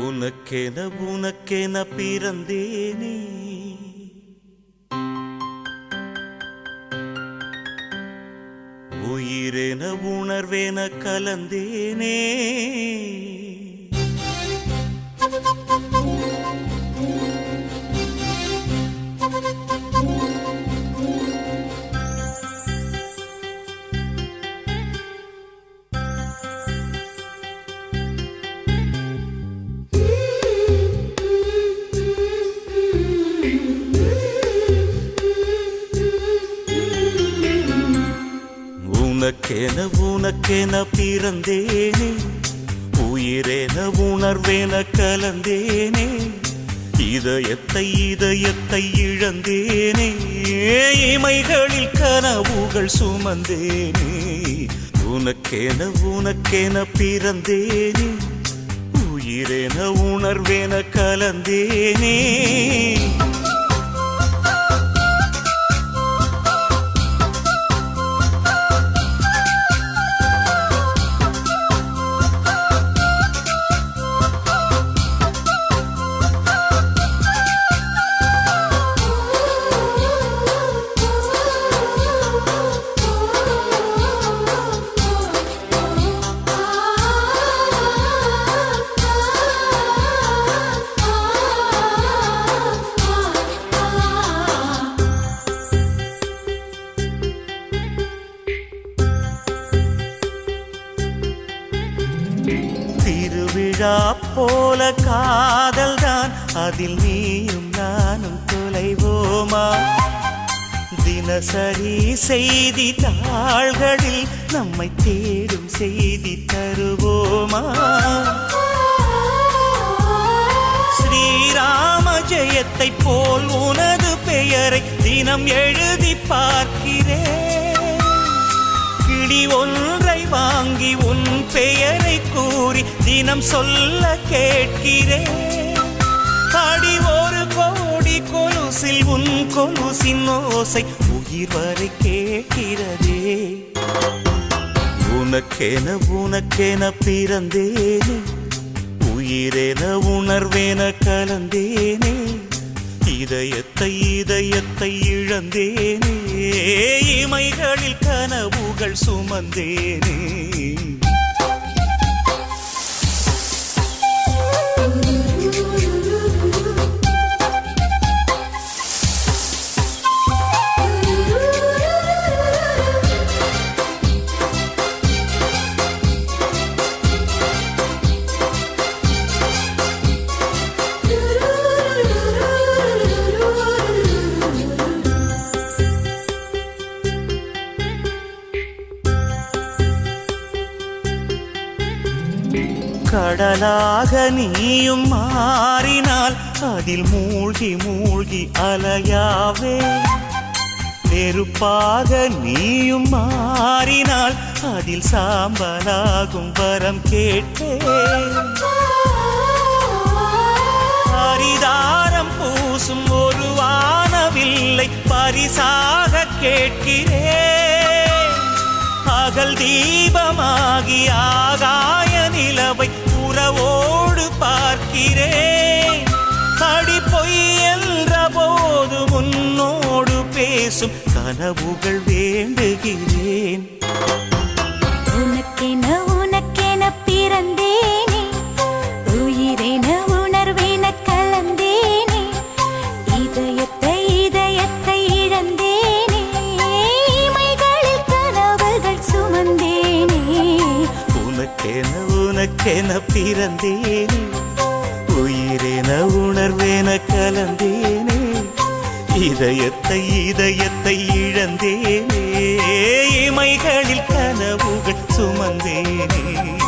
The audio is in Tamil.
உனக்கென உனக்கென பிறந்தேனே. உயிரென உணர்வேன கலந்தேனே. உனக்கென உனக்கென பிறந்தேனே. உயிரென உணர்வென கலந்தேனே. இதயத்தை இதயத்தை இழந்தேனே. இமைகளில் கனவுகள் சுமந்தேனே. உனக்கென உனக்கென பிறந்தேனே. உயிரென உணர்வென கலந்தேனே. அதில் நீயும் நானும் தொலைவோமா? தினசரி செய்தி தாள்களில் நம்மை தேடும் செய்தி தருவோமா? ஸ்ரீராம ஜெயத்தை போல் உனது பெயரை தினம் எழுதி பார்க்கிறேன். கிளி ஒன்றை வாங்கி உன் பெயரை கூறி தினம் சொல்ல கேட்கிறேன். அடி ஒரு கோடி கொலுசில் உன் கொலுசின் ஓசை உயிர் வரை கேட்கிறதே. உனக்கென உனக்கென பிறந்தேனே. உயிரென உணர்வேன கலந்தேனே. இதயத்தை இதயத்தை இழந்தேனே. இமைகளில் கனவுகள் சுமந்தேனே. கடலாக நீயும் மாறினால் அதில் மூழ்கி மூழ்கி அலையாவே. நெருப்பாக நீயும் மாறினால் அதில் சாம்பலாகும் வரம் கேட்டே. பரிதாரம் பூசும் ஒரு வானவில்லை பரிசாக கேட்கிறேன். அகல் தீபமாகி ஆகாய பார்க்கிறேன். அடி பொய் என்ற போது உன்னோடு பேசும் கனவுகள் வேண்டுகிறேன். உனக்கென உனக்கென பிறந்தேன். உனக்கென பிறந்தேனே. உயிரென உணர்வேன கலந்தேனே. இதயத்தை இதயத்தை இழந்தேனே. இமைகளில் கனவுகள் சுமந்தேனே.